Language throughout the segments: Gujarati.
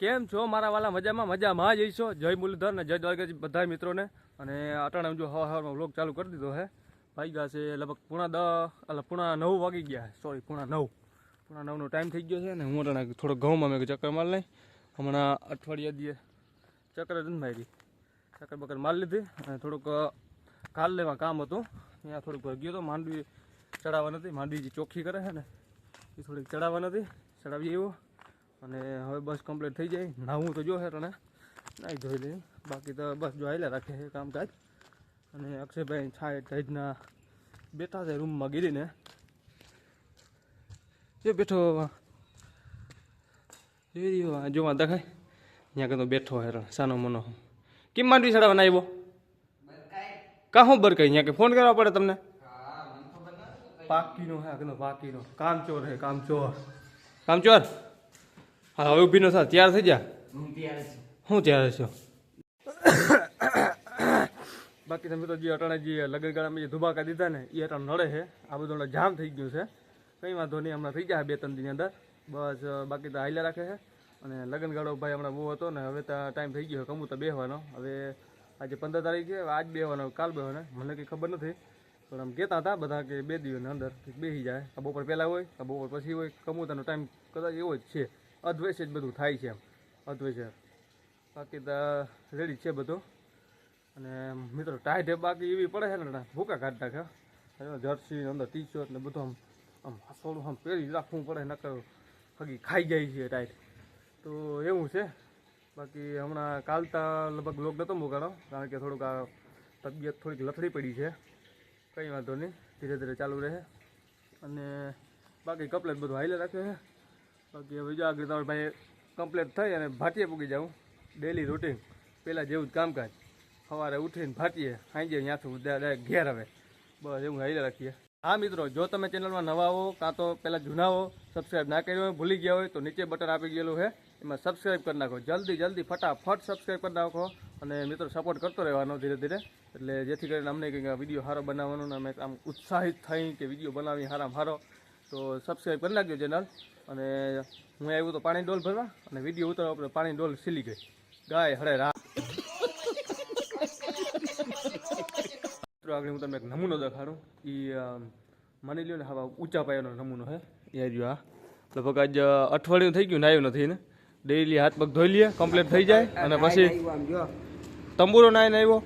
કેમ છો? મારા વાલા મજામાં? મજામાં જઈશો જય મુરલીધર ને જય દ્વારકાજી બધા મિત્રોને. અને અટાણે જો હવા હવામાં વ્લોગ ચાલુ કરી દીધો હે. ભાઈ ગયા છે લગભગ પૂણા દસ એટલે પૂણા નવ વાગી ગયા સોરી પૂણા નવ. પૂણા નવનો ટાઈમ થઈ ગયો છે ને હું અટાણે થોડો ઘઉંમાં મેં ચક્કર માર લઈ. હમણાં અઠવાડિયા દીએ ચક્કર જ મારી. ચક્કર બકર મારી લીધી અને થોડુંક કાલ લેવા કામ હતું. ત્યાં થોડુંક ગયો તો માંડવી ચડાવવા નથી. માંડવી જે ચોખ્ખી કરે છે ને, એ થોડીક ચડાવવા નથી. ચડાવી આવ્યો અને હવે બસ કમ્પ્લીટ થઈ જાય. નાહવું તો જો હે તને. નાહી ધોઈ લઈ બાકી તો બસ જો હાલ્યા રાખે છે કામકાજ. અને અક્ષયભાઈ છાય સાઈડના બેઠા છે રૂમમાં ગીરીને. જો બેઠો જોઈ રહ્યો જોવા દેખાય. ત્યાં કદો બેઠો હેરણ સાનો મનો. કેમ માંડવી ચડાવવાના આવ્યો? કા હું બર કઈ ત્યાં કે ફોન કરવા પડે તમને? પાકીનો હે કીધો પાકીનો. કામચોર હે કામચોર. કામચોર? હા હવે ઊભી ન થા તૈયાર થઈ જા. હું તૈયાર છો. બાકી તમે તો જે અટાણે જે લગન ગાળામાં જે ધુબાકા દીધા ને એ અટાણ નડે છે. આ બધું જામ થઈ ગયું છે. કંઈ વાંધો નહીં હમણાં થઈ જાય બે ત્રણ દિનની અંદર. બસ બાકી તો હાલ્યા રાખે છે. અને લગન ગાળો ભાઈ હમણાં બહુ હતો ને હવે તો ટાઈમ થઈ ગયો કમું તો બેહવાનો. હવે આજે પંદર તારીખ છે આજ બેહવાનો કાલ બેહવાનો. મને કંઈ ખબર નથી. પણ આમ કહેતા હતા બધા કે બે દિવસની અંદર બેસી જાય. આ બપોર પહેલાં હોય આ બપોર પછી હોય. કમુતાનો ટાઈમ કદાચ એવો જ છે. અદ્વૈસે જ બધું થાય છે એમ. અદ્વૈસે બાકી તો રેડી છે બધું. અને મિત્રો ટાઈટ બાકી એવી પડે છે ને ભૂકા કાઢી નાખે. જર્સી, અંદર ટી શર્ટ ને બધું આમ આમ થોડું આમ પહેરી રાખવું પડે, નકર હગી ખાઈ જાય છે ટાઈટ તો એવું છે. બાકી હમણાં કાલતા લગભગ લોક નહોતો મૂકાણો કારણ કે થોડુંક આ તબિયત થોડીક લથડી પડી છે. કંઈ વાંધો નહીં. ધીરે ધીરે ચાલુ રહે. અને બાકી કપલેટ બધું હાઈલે રાખે છે. બાકી હવે જો આગળ તમારે ભાઈ કમ્પ્લીટ થઈ અને ભાટીએ પૂગી જાઉં. ડેલી રૂટીન પહેલાં જેવું જ કામકાજ. સવારે ઉઠીને ભાટીએ સાંજે ત્યાંથી ડાયરેક્ટ ઘેર આવે. બસ એવું હાઈલે રાખીએ. હા મિત્રો, જો તમે ચેનલમાં નવા હો કાં તો પહેલાં જૂના હો સબસ્ક્રાઈબ ના કર્યો હોય, ભૂલી ગયા હોય, તો નીચે બટન આપી ગયેલું છે. એમાં સબસ્ક્રાઈબ કરી નાખો. જલ્દી જલ્દી, ફટાફટ સબસ્ક્રાઈબ કરી નાખો. અને મિત્રો સપોર્ટ કરતો રહેવાનો ધીરે ધીરે. એટલે જેથી કરીને અમને કંઈક વીડિયો સારો બનાવવાનો અમે આમ ઉત્સાહિત થઈ કે વીડિયો બનાવી સારામાં સારો તો સબસ્ક્રાઈબ કરી નાખજો ચેનલ અને હું આવ્યું તો પાણી ડોલ ભરવા અને વીડિયો ઉતરવા આપણે પાણી ડોલ સીલી ગઈ. ગાય હરે રા મિત્રો આગળ હું તમને એક નમૂનો દેખાડું. એ માની લ્યો ને હવે ઊંચા પાયાનો નમૂનો છે એ જો આ. લગભગ આજ અઠવાડિયું થઈ ગયું નાયું નથી ને. ડેઈલી હાથ પગ ધોઈ લઈએ કમ્પ્લીટ થઈ જાય અને પછી તંબુરો નાય આવ્યો.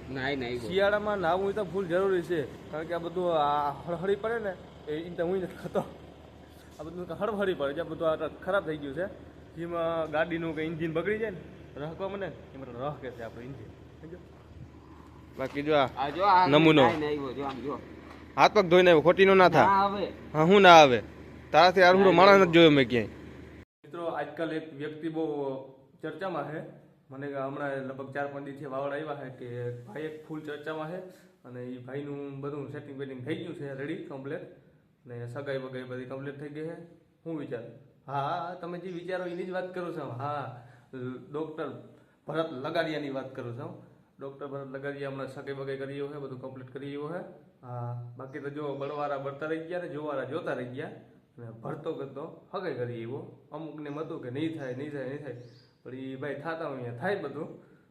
શિયાળામાં નાવું તો ફૂલ જરૂરી છે. કારણ કે આ બધું હળહળી પડે ને એ હું નથી ખાતો. આ બધું હળહળી પડે આ બધું આ ખરાબ થઈ ગયું છે. જેમાં ગાડીનું કે એન્જિન બગડી જાય ને રહકવા મને એમાં રહ કે છે આપણું ઇન્જિન સમજો બાકી જો આ જો આ નમૂનો. જો આમ જો. હાથ પગ ધોઈને આવ્યો ખોટી નો ના થાય. આવે. હા હું ના આવે. તારાથી આરહુડો માણસ નથી જોયો મેં ક્યાંય. મિત્રો આજકાલ એક વ્યક્તિ બહુ ચર્ચામાં છે. મને કે હમણાં લગભગ ચાર પાંચ દિવસથી વાવડ આવ્યા છે કે ભાઈ એક ફૂલ ચર્ચામાં છે અને એ ભાઈનું બધું સેટિંગ બેટિંગ થઈ ગયું છે રેડી કમ્પ્લેટ ને સગાઈ બગાઈ બધી કમ્પ્લીટ થઈ ગઈ છે હું વિચાર? હા તમે જે વિચારો એની જ વાત કરું છું હા ડૉક્ટર ભરત લગાડિયાની વાત કરું છું ડૉક્ટર ભરત લગાડિયા હમણાં સગાઈ બગાઈ કરી છે બધું કમ્પ્લીટ કરી છે હા. બાકી તો જો બળવાળા બળતા રહી ગયા ને જોવાળા જોતા રહી ગયા અને ભરતો કરતો હગાઈ કરી એવો અમુકને હતું કે નહીં થાય નહીં થાય નહીં થાય. પણ એ ભાઈ થતા હોય અહીંયા થાય બધું.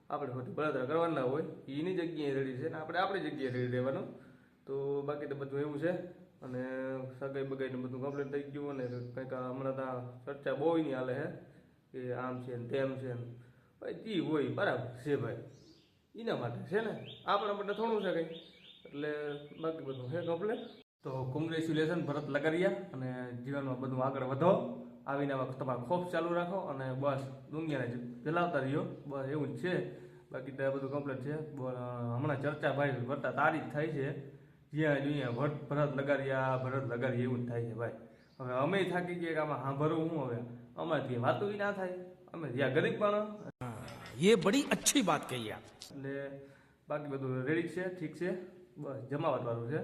આપણે ખોટી બળતરા કરવાના હોય. એની જગ્યાએ રેડી છે ને, આપણે આપણી જગ્યાએ રેડી રહેવાનું. તો બાકી તો બધું એવું છે. અને સગાઈ બગાઈને બધું કમ્પ્લીટ થઈ ગયું અને કંઈક હમણાં તો ચર્ચા બહુ નહીં હાલે હે, કે આમ છે ને તેમ છે ને. ભાઈ, જી હોય, બરાબર છે ભાઈ. એના માટે છે ને, આપણા માટે થોડું છે કંઈ. એટલે બાકી બધું છે કમ્પ્લીટ તો કોંગ્રેચ્યુલેશન ભરત લગાડ્યા અને જીવનમાં બધું આગળ વધો. આવીને આવા તમારા ખોફ ચાલુ રાખો અને બસ, દુનિયાને જલાવતા રહ્યો. બસ એવું જ છે. બાકી બધું કમ્પ્લીટ છે. હમણાં ચર્ચા ભાઈ વર્તા તારી જ થાય છે. જ્યાં જોઈએ ભટ ભરત લગાડ્યા ભરત લગાડીએ એવું થાય છે ભાઈ. હવે અમે થાકી ગયા કે આમાં સાંભળવું હું હવે? અમારથી વાતો ના થાય. અમે જ્યાં ગરીબ પણ એ બડી અચ્છી વાત કહી એટલે બાકી બધું રેડી છે ઠીક છે. બસ જમાવટ વાળું છે.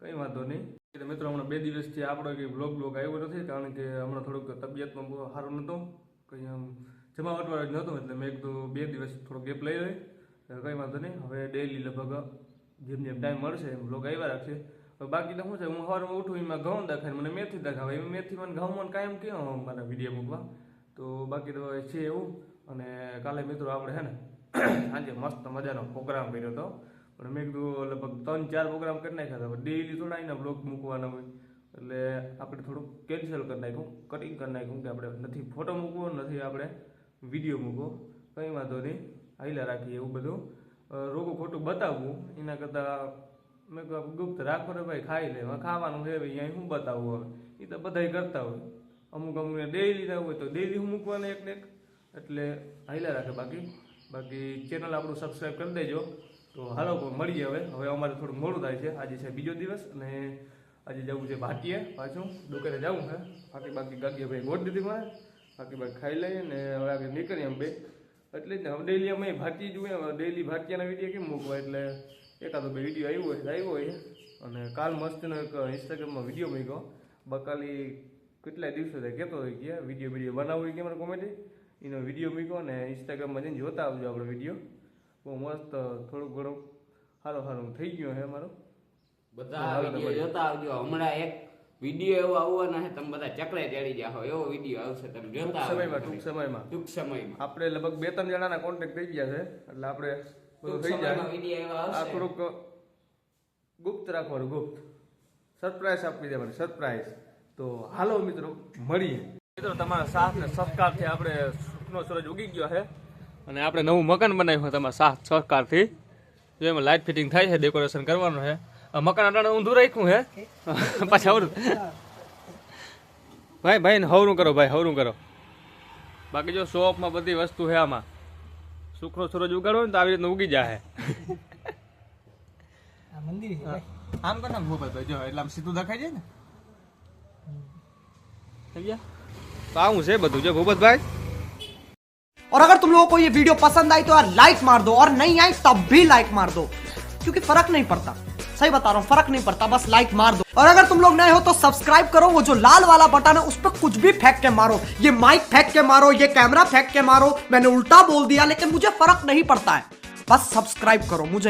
કંઈ વાંધો નહીં. એટલે મિત્રો હમણાં બે દિવસથી આપણો કંઈ બ્લોગ બ્લોગ આવ્યો નથી કારણ કે હમણાં થોડુંક તબિયતમાં બહુ સારું નહોતો. કંઈ આમ જમાવટ વાળું જ નહોતું એટલે મેં તો બે દિવસ થોડો ગેપ લઈ લઈ. કંઈ વાંધો નહીં. હવે ડેલી લગભગ જેમ જેમ ટાઈમ મળશે એમ બ્લોગ આવ્યા રાખશે. બાકી તો શું છે, હું સવારમાં ઉઠું, એમાં ઘઉં દેખાય મને મેથી દેખાવે એમાં મેથી મને ઘઉં મને કાયમ કેમ મારા વીડિયો મૂકવા. તો બાકી તો છે એવું. અને કાલે મિત્રો આપણે છે ને, સાંજે મસ્ત મજાનો પ્રોગ્રામ કર્યો હતો. પણ મેં કીધું લગભગ ત્રણ, ચાર પ્રોગ્રામ કરી નાખ્યા હતા. ડેઈલી થોડા એના બ્લોગ મૂકવાના હોય. એટલે આપણે થોડુંક કેન્સલ કરી નાખ્યું. કટિંગ કરી નાખ્યું કે આપણે નથી ફોટો મૂકવો, નથી આપણે વીડિયો મૂકવો. કંઈ વાંધો નહીં. હાઈલા રાખીએ એવું બધું. રોગું ખોટું બતાવવું, એના કરતાં મેં કહ્યું ગુપ્ત રાખો રે ભાઈ, ખાઈ લે ખાવાનું છે, ભાઈ, અહીં શું બતાવવું હવે. એ તો બધાય કરતા હોય. અમુક અમુક ડેઈલી ના હોય તો ડેલી હું મૂકવાને એક ને એક. એટલે હાઈલા રાખે બાકી. બાકી ચેનલ આપણું સબસ્ક્રાઈબ કરી દેજો. તો હાલો મળીએ હવે. હવે અમારે થોડું મોડું થાય છે. આજે છે બીજો દિવસ અને આજે જવું છે ભાટીએ પાછું. દુકાને જવું છે. બાકી બાકી ગાગીએ ભાઈ ગોટ દીધી મારે. બાકી બાકી ખાઈ લઈએ ને હવે આગળ નીકળીએ એમ બે. એટલે જ ને હવે ડેલી અમે ભાટીએ જોઈએ ડેલી ભારતીયના વીડિયો કેમ મૂકવા? એટલે એકાદો બે વીડિયો આવ્યો હોય આવ્યો હોય. અને કાલ મસ્તનો એક ઇન્સ્ટાગ્રામમાં વીડિયો મૂક્યો. બકાલી કેટલાય દિવસો થાય? કહેતો હોય કે વીડિયો વીડિયો બનાવવું હોય કે મને કોમેડી એનો વીડિયો મૂક્યો અને ઇન્સ્ટાગ્રામમાં જઈને જોતા આવજો આપણો વીડિયો બહુ મસ્ત થોડુંક ઘણું સારું સારું થઈ ગયું છે મારું બધા જોતા આવજો. હમણાં એક વીડિયો એવો આવવાનો છે તમે બધા ચકરે ચડી જાઓ એવો વીડિયો આવશે તમે જોતા સમયમાં ટૂંક સમયમાં. ટૂંક સમયમાં. આપણે લગભગ બે ત્રણ જણાના કોન્ટેક્ટ થઈ ગયા છે એટલે આપણે બધું થઈ જાય. આ થોડુંક ગુપ્ત રાખવાનું ગુપ્ત. સરપ્રાઈઝ આપી દેવાની સરપ્રાઈઝ તો હાલો મિત્રો મળીએ. મિત્રો તમારા સાથ ને સહકારથી આપણે સુખનો સૂરજ ઉગી ગયો છે. અને આપણે નવું મકાન બનાવ્યું છે તમારા સાથ સહકારથી જો એમાં લાઇટ ફિટિંગ થાય છે ડેકોરેશન કરવાનું છે. મકાન અટાણે ઊંધું રાખ્યું છે પાછા હવરું ભાઈ ભાઈ હવરું કરો ભાઈ હવરું કરો બાકી જો શોપમાં બધી વસ્તુ છે આમાં સુખનો સૂરજ ઉગાડો ને તો આવી રીતના ઉગી જાય આમ કર નાખ ભૂપતભાઈ જો એટલે આમ સીધું દેખાય જાય ને સમજ્યા તો આવું છે બધું જો ભૂપતભાઈ और अगर तुम लोगों को ये वीडियो पसंद आई तो यार लाइक मार दो और नहीं आई तब भी लाइक मार दो क्योंकि फर्क नहीं पड़ता सही बता रहा हूँ, फ़र्क नहीं पड़ता, बस लाइक मार दो। और अगर तुम लोग नए हो तो सब्सक्राइब करो, वो जो लाल वाला बटन है, उस पर कुछ भी फेंक के मारो। ये माइक फेंक के मारो, ये कैमरा फेंक के मारो, मैंने उल्टा बोल दिया, लेकिन मुझे फ़र्क नहीं पड़ता है। बस सब्सक्राइब करो, मुझे